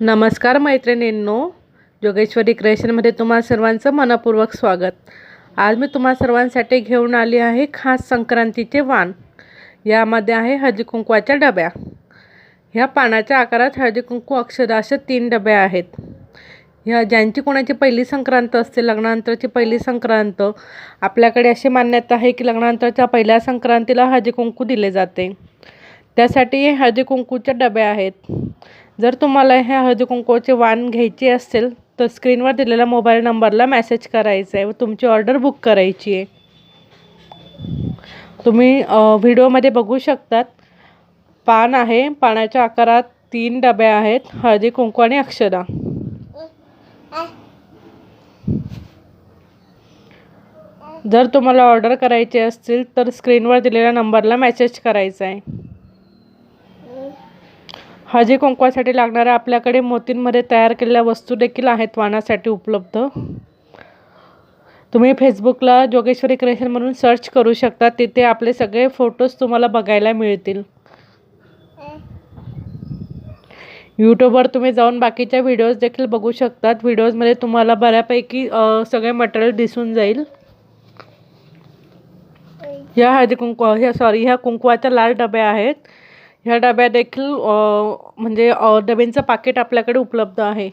नमस्कार मैत्रिणींनो जोगेश्वरी क्रिएशनमध्ये तुम्हा सर्वांचं मनपूर्वक स्वागत. आज मी तुम्हा सर्वांसाठी घेऊन आली आहे खास संक्रांतीचे वाण. यामध्ये आहे हळदी कुंकवाच्या डब्या. ह्या पानाच्या आकारात हळदी कुंकू अक्षर तीन डब्या आहेत. ह्या ज्यांची कोणाची पहिली संक्रांत असते लग्नानंतरची पहिली संक्रांत आपल्याकडे अशी मान्यता आहे की लग्नानंतरच्या पहिल्या संक्रांतीला हळदी कुंकू दिले जाते. त्यासाठी हे हळदी कुंकूच्या डब्या आहेत. जर तुम्हाला ह्या हळदी कुंकूचे वाण घ्यायचे असेल तर स्क्रीनवर दिलेल्या मोबाईल नंबरला मेसेज करायचा आहे व तुमची ऑर्डर बुक करायची आहे. तुम्ही व्हिडिओमध्ये बघू शकतात पान आहे पानाच्या आकारात तीन डबे आहेत हळदी कुंकू आणि अक्षरा जर तुम्हाला ऑर्डर करायची असतील तर स्क्रीनवर दिलेल्या नंबरला मेसेज करायचा आहे हळदी कुंकवासाठी लागणाऱ्या आपल्याकडे मोतींमध्ये तयार केलेल्या वस्तू देखील आहेत वाणासाठी उपलब्ध. तुम्ही फेसबुकला जोगेश्वरी क्रिएशन म्हणून सर्च करू शकता. तिथे आपले सगळे फोटोज तुम्हाला बघायला मिळतील. यूट्यूबवर तुम्ही जाऊन बाकीच्या व्हिडिओज देखील बघू शकतात. व्हिडिओजमध्ये तुम्हाला बऱ्यापैकी सगळे मटेरियल दिसून जाईल. या हळदी कुंकू ह्या सॉरी ह्या कुंकवाच्या लाल डब्या आहेत. ह्या डब्या देखील म्हणजे डब्यांचं पाकिट आपल्याकडे उपलब्ध आहे.